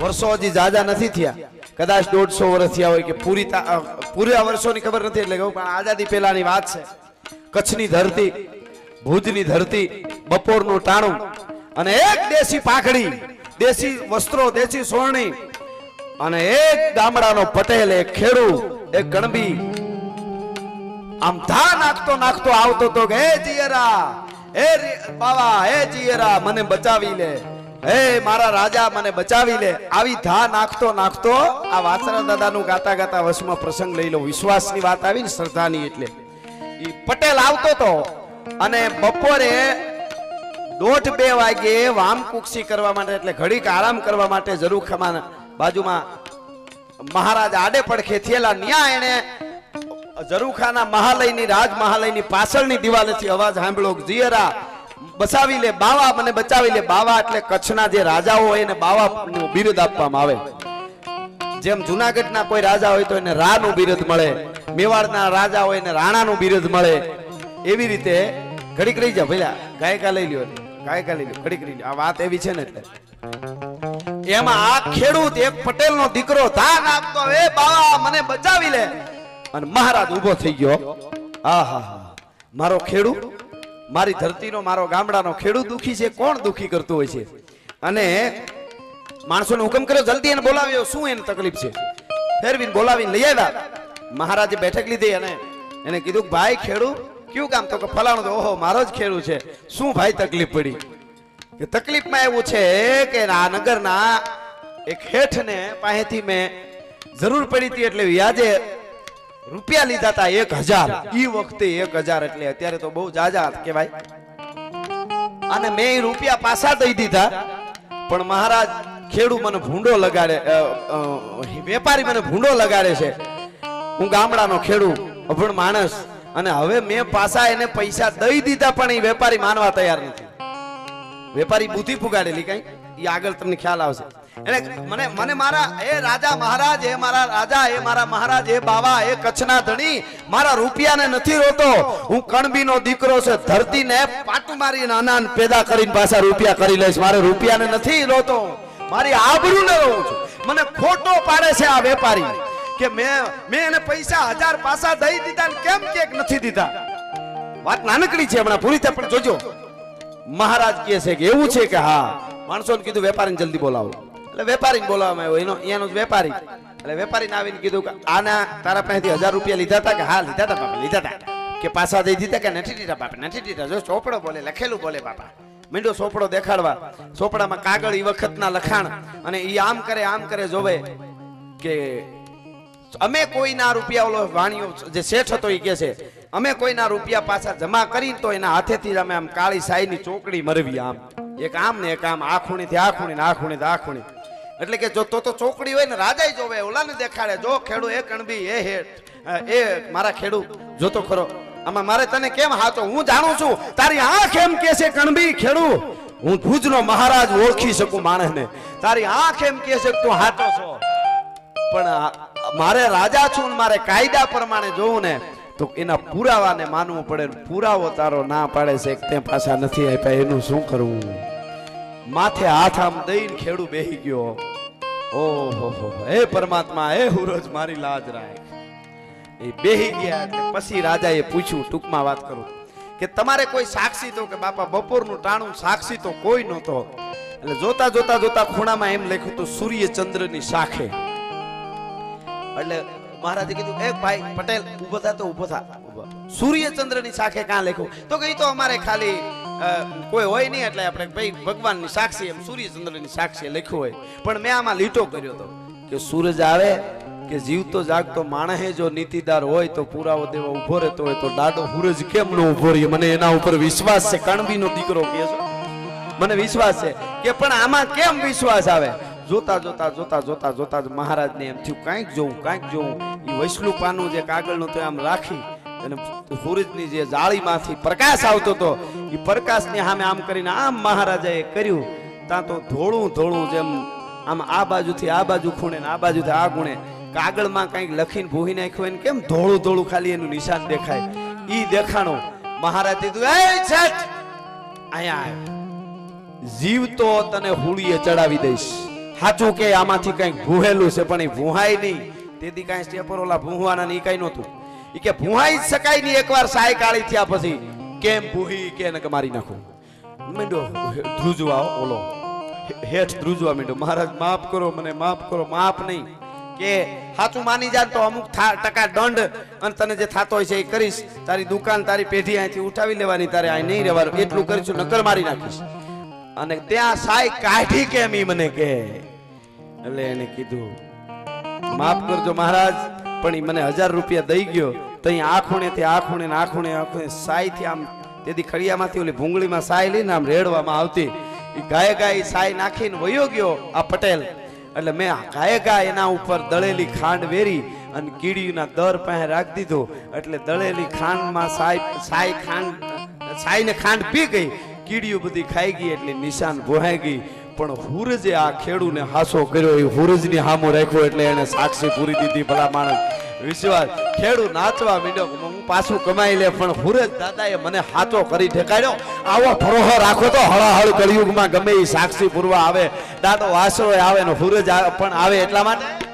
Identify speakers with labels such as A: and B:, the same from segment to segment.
A: વર્ષો હજી જાજા નથી થયા. કદાચ દોઢસો વર્ષ થયા હોય કે પૂરી પૂરા વર્ષોની ખબર નથી એટલે કહું, પણ આઝાદી પહેલાની વાત છે. કચ્છની ધરતી, ભુજની ધરતી, બપોરનું ટાણું અને એક દેશી પાઘડી, દેશી વસ્ત્રો, દેશી સોરણી અને એક ગામડાનો પટેલ, એક ખેડૂ એક ગણબી. આમ ધા નાખતો નાખતો આવતો તો કે, હે જીયરા, હે બાવા, હે જીયરા, મને બચાવી લે. હે મારા રાજા, મને બચાવી લે. આવી ધા નાખતો નાખતો આ વાસરા દાદાનું ગાતા ગાતા વશમાં પ્રસંગ લઈ લો. વિશ્વાસની વાત આવી ને શ્રદ્ધાની એટલે. એ પટેલ આવતો તો અને બપોરે દોઢ બે વાગે વામકુક્ષી કરવા માટે એટલે ઘડીક આરામ કરવા માટે જરૂખામાં બાજુમાં મહારાજ આડે પડખે થયેલા ન્યા એને જરૂખાના મહાલયની રાજ મહાલયની પાછળની દિવાલેથી અવાજ સાંભળ્યો જીયરા બચાવી લે, બાવા મને બચાવી લે. બાવા એટલે કચ્છના જે રાજાઓ હોય એને બાવાનું બિરુદ આપવામાં આવે. જેમ જુનાગઢના કોઈ રાજા હોય તો એને રાનું બિરુદ મળે. મેવાડના રાજા હોય એને રાણાનું બિરુદ મળે. એવી રીતે ઘડીક રહી જા ભઈલા, ગાયકા લઈ લ્યો ગાયકા લઈ લ્યો. ઘડીક રહી. આ વાત એવી છે ને એટલે. એમાં આ ખેડૂત એક પટેલ નો દીકરો ધાન આપતો એ બાવા મને બચાવી લે. અને મહારાજ ઊભો થઈ ગયો. આહા મારો ખેડૂત મારી ધરતીનો, મારો ગામડાનો ખેડૂત દુખી છે, કોણ દુખી કરતું હોય છે? અને માણસોને હુકમ કર્યો, જલ્દી એને બોલાવ્યો. શું એને તકલીફ છે? ફેરવીને બોલાવીને લઈ આવ્યા. મહારાજે બેઠક લીધી અને એને કીધું કે, ભાઈ, ખેડૂ, કયું કામ? તો કે ફલાણું ઓહો, મારો જ ખેડૂ છે. શું ભાઈ તકલીફ પડી? કે તકલીફમાં એવું છે કે આ નગરના એક હેઠને પાસેથી મેં જરૂર પડી હતી એટલે વ્યાજે રૂપિયા લીધા હતા એક હજાર. ઈ વખતે એક હજાર એટલે અત્યારે તો બહુ જાજા કહેવાય. અને મેં રૂપિયા પાછા દઈ દીધા. પણ મહારાજ ખેડૂ મને ભૂંડો લગાડે વેપારી મને ભૂંડો લગાડે છે. હું ગામડાનો ખેડૂ અભણ માણસ. અને હવે મેં પાછા એને પૈસા દઈ દીધા પણ એ વેપારી માનવા તૈયાર નથી. વેપારી બુદ્ધિ ફુગાડેલી કઈ? એ આગળ તમને ખ્યાલ આવશે. એને મને મને મારા, એ રાજા મહારાજ, એ મારા રાજા, એ મારા મહારાજ, એ બાવા, એ કચ્છના ધણી, મારા રૂપિયાને નથી રોતો. હું કણબીનો દીકરો છે, ધરતીને પાટું મારીને અનાન પેદા કરીને પાછા રૂપિયા કરી લઈશ. મારે રૂપિયાને નથી રોતો. મારી આબરૂને રોઉં છું. મને ખોટો પાડે છે આ વેપારી. કે મેં મેં એને પૈસા હજાર પાસા દઈ દીધા કેમ કે નથી દીધા? વાત નાનકડી છે હમણાં પૂરી થાય, પણ જોજો. મહારાજ કહે છે કે એવું છે કે હા. માણસોને કીધું વેપારીને જલ્દી બોલાવો. એટલે વેપારી બોલાવવામાં આવ્યો. એનો અહીંયાનો વેપારી. એટલે વેપારીને આવીને કીધું કે આના તારા પાસેથી હજાર રૂપિયા લીધા હતા કે હા, લીધા હતા બાપા, લીધા હતા. કે પાછા દઈ દીધા કે નથી દીધા બાપા, નથી દીધા. જો ચોપડો બોલે, લખેલું બોલે બાપા. મીંડો સોપડો દેખાડવા. સોપડામાં કાગળ ઈ વખતના લખાણ અને એ આમ કરે આમ કરે જોવે કે અમે કોઈના રૂપિયા ઓલો વાણીઓ જે શેઠ હતો એ કે છે, અમે કોઈના રૂપિયા પાછા જમા કરી તો એના હાથેથી અમે આમ કાળી સાઈની ચોકડી મરવી આમ. એક આમ ને એક આમ આ ખૂણીથી આ ખૂણી ને આ ખૂણી આ ખૂણી એટલે કે જો તો તો ચોકડી હોય ને રાજાય જોવે, ઓલાને દેખાડે. જો ખેડૂ એ કણબી, એ હેઠ એ મારા ખેડૂ જોતો ખરો. આમાં મારે તને કેમ હાચો? હું જાણું છું, તારી આંખ એમ કે છે, કણબી ખેડૂ હું ભુજનો મહારાજ ઓળખી શકું માણસને. તારી આંખ એમ કે છે તું હાચો છો. પણ મારે રાજા છું ને મારે કાયદા પ્રમાણે જોવું ને, તો એના પુરાવાને માનવું પડે પુરાવો તારો ના પાડે છે તે પાછા નથી આપ્યા. એનું શું કરવું? માથે હાથ આમ દઈને ખેડૂ બેહી ગયો. ઓહો, હો પરમાત્મા, હે હુરજ, મારી લાજ રાખ. એ બેહી ગયા એટલે પછી રાજાએ પૂછ્યું, ટૂંકમાં વાત કરું. કે તમારે કોઈ સાક્ષી તો કે બાપા, બપોરનું ટાણું સાક્ષી તો કોઈ નહોતો. એટલે જોતા જોતા જોતા ખૂણામાં એમ લખ્યું હતું સૂર્ય ચંદ્રની શાખે. એટલે મહારાજે કીધું, એ ભાઈ પટેલ ઊભો થા તો ઊભો થા. ઊભો. સૂર્યચંદ્રની શાખે કાં લખ્યું? તો કે તો અમારે ખાલી કોઈ હોય નહીં એટલે આપણે ભાઈ ભગવાનની સાક્ષી એમ સૂર્યચંદ્રની સાક્ષી લખ્યું હોય. પણ મેં આમાં લીટો કર્યો તો કે સૂરજ આવે કે જીવતો જાગતો, માણસે જો નીતિદાર હોય તો પુરાવો દેવા ઊભો રહેતો હોય તો દાડો હુરજ કેમ નો ઊભો રહ્યો? મને એના ઉપર વિશ્વાસ છે. કણબીનો દીકરો કે મને વિશ્વાસ છે કે પણ આમાં કેમ વિશ્વાસ આવે? જોતા જોતા જોતા જોતા જોતા જ મહારાજને એમ થયું, કાંઈક જોવું કાંઈક જોવું એ વૈષ્ણુ પાનું જે કાગળનું તો આમ રાખી અને સૂરજની જે જાળીમાંથી પ્રકાશ આવતો હતો, એ પ્રકાશની સામે આમ કરીને આમ મહારાજાએ કર્યું. ત્યાં તો ધોળું ધોળું જેમ આમ આ બાજુથી આ બાજુ ખૂણે આ બાજુથી આ ખૂણે કાગળમાં કંઈક લખીને ભૂહી નાખ્યું હોય ને કેમ ધોળું ધોળું ખાલી એનું નિશાન દેખાય. ઈ દેખાણું મહારાજ કીધું, એ છઠ, અહીંયા આવ. જીવતો તને હુળીએ ચડાવી દઈશ. સાચું કે આમાંથી કંઈક ભૂહેલું છે, પણ એ ભૂહાય નહીં. તેથી કાંઈ સ્ટેપર ઓલા ભૂહવાના ને એ કાંઈ નહોતું. કે ભૂહાઈ શકાય નહીં, એકવાર સાય કાળી થયા પછી. કેમ ભૂહી કે મારી નાખું. મીંડો, ધ્રુજવા ઓલો. હેઠ ધ્રુજવા મીંડો. મહારાજ, માફ કરો, મને માફ કરો, માફ નહીં. કે સાચું માની જાય તો અમુક ટકા દંડ અને તને જે થતો હોય છે એ કરીશ. તારી દુકાન, તારી પેઢી અહીંથી ઉઠાવી લેવાની, તારે અહીં નહીં રહેવાનું. એટલું કરીશું, નકર મારી નાખીશ. અને ત્યાં સાય કાઢી કેમ એ મને કે? એટલે એને કીધું, માફ કરજો મહારાજ પણ એ મને હજાર રૂપિયા દઈ ગયો. તો અહીં આ ખૂણે થી આ ખૂણે આ ખૂણે આ ખૂણે સાયથી આમ તેથી ખડિયામાંથી ઓલી ભૂંગળીમાં સાય લઈને આમ રેડવામાં આવતી. એ ગાય ગાય સાય નાખીને વયો ગયો આ પટેલ. એટલે મેં ગાય ગાય એના ઉપર દળેલી ખાંડ વેરી અને કીડીના દર પાસે રાખી દીધો. એટલે દળેલી ખાંડમાં સાય સાય ખાંડ સાયને ખાંડ પી ગઈ. કીડીઓ બધી ખાઈ ગઈ એટલે નિશાન ભોહાઈ ગઈ. પણ હુરજે આ ખેડૂને હાસો કર્યો, એ હુરજની હામો રાખ્યો એટલે એને સાક્ષી પૂરી દીધી ભલા માણસ. વિશ્વાસ ખેડૂ નાચવા મીડ્યો હું પાછું કમાઈ લે, પણ હુરજ દાદાએ મને હાચો કરી ઠેકાડ્યો આવો ભરોહો રાખો તો હળાહળ કળિયુગમાં ગમે એ સાક્ષી પૂરવા આવે. દાદો વાસરો આવે ને હુરજ પણ આવે એટલા માટે.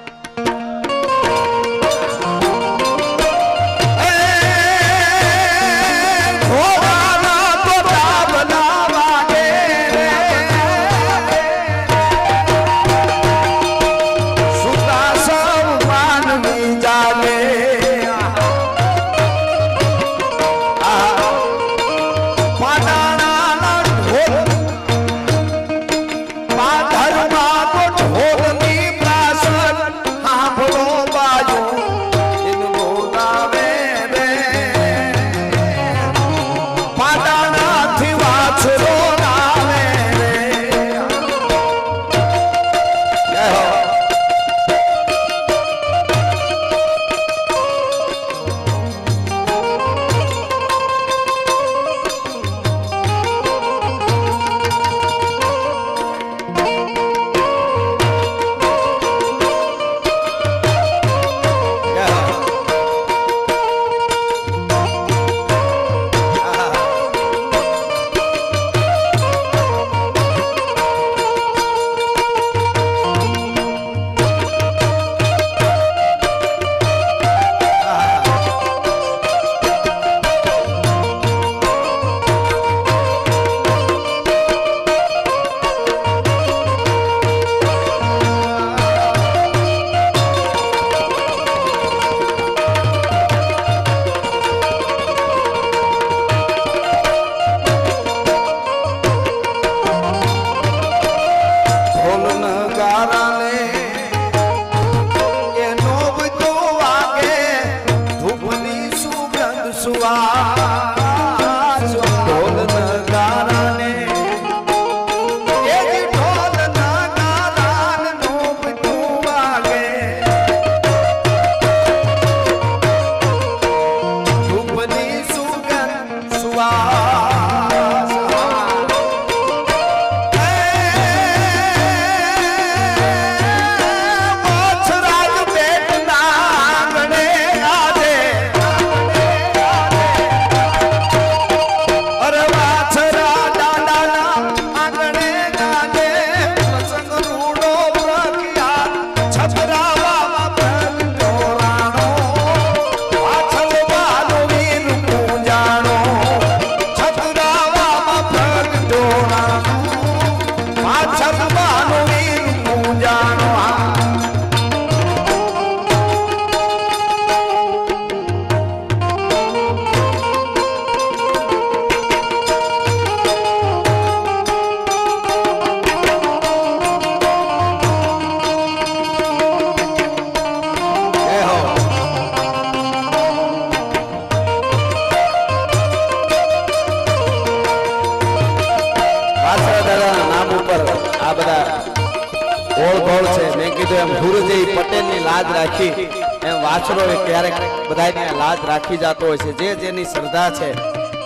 A: રાખી એમ વાછરો ક્યારેક બધાની લાજ રાખી જતો હોય છે. જે જેની શ્રદ્ધા છે,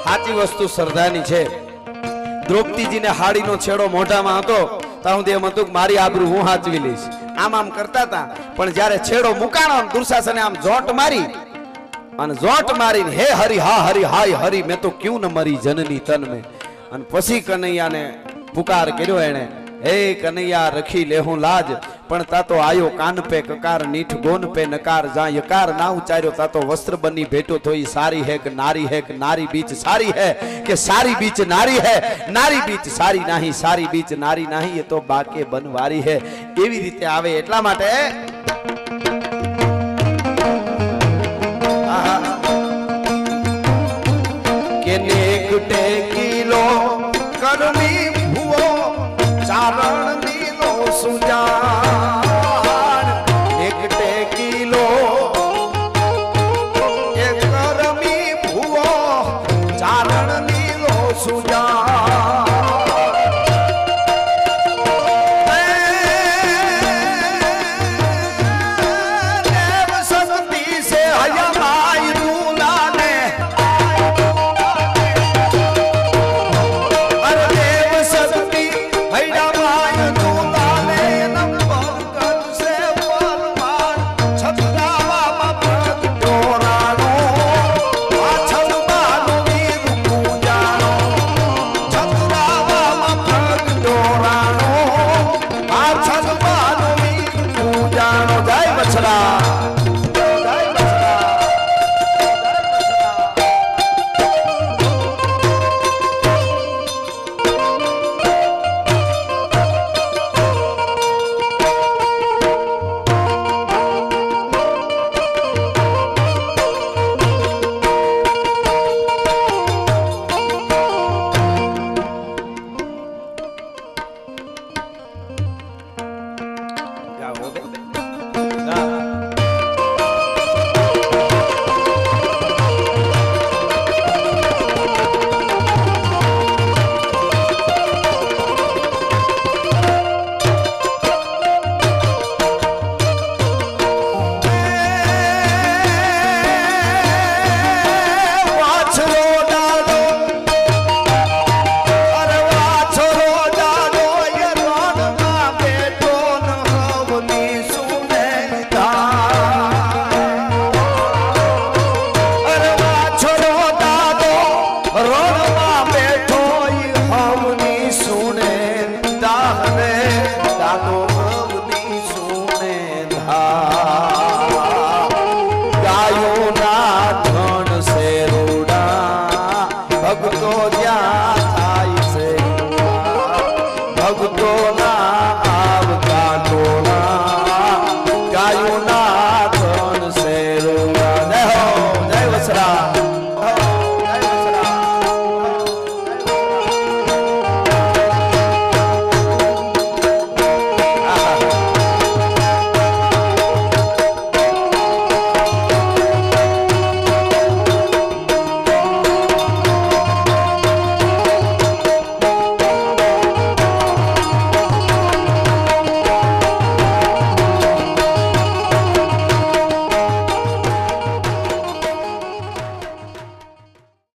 A: સાચી વસ્તુ શ્રદ્ધાની છે. દ્રૌપદીજીને હાડીનો છેડો મોઢામાં હતો મારી આબરૂ હું હાચવી લઈશ. આમ આમ કરતા હતા પણ જ્યારે છેડો મુકાણો દુર્શાસને આમ જોટ મારી, અને જોટ મારીને હે હરી, હા હરી, હાય હરી, મેં તો ક્યું ન મરી જનની તન મેં. અને પછી કનૈયાને પુકાર કર્યો એણે, હે કનૈયા, રખી લેહું લાજ પણ તા તો આયો કાન પે કકાર, નીઠ ગોન પે નકાર જા યકાર ના ઉચાર્યો તા તો વસ્ત્ર બની ભેટો થોઈ સારી હે કે નારી હે કે નારી બીચ સારી હે કે સારી બીચ નારી હે? નારી બીચ સારી નાહી, સારી બીચ નારી નાહી, એ તો બાકે બનવારી હે. એવી રીતે આવે એટલા માટે सदा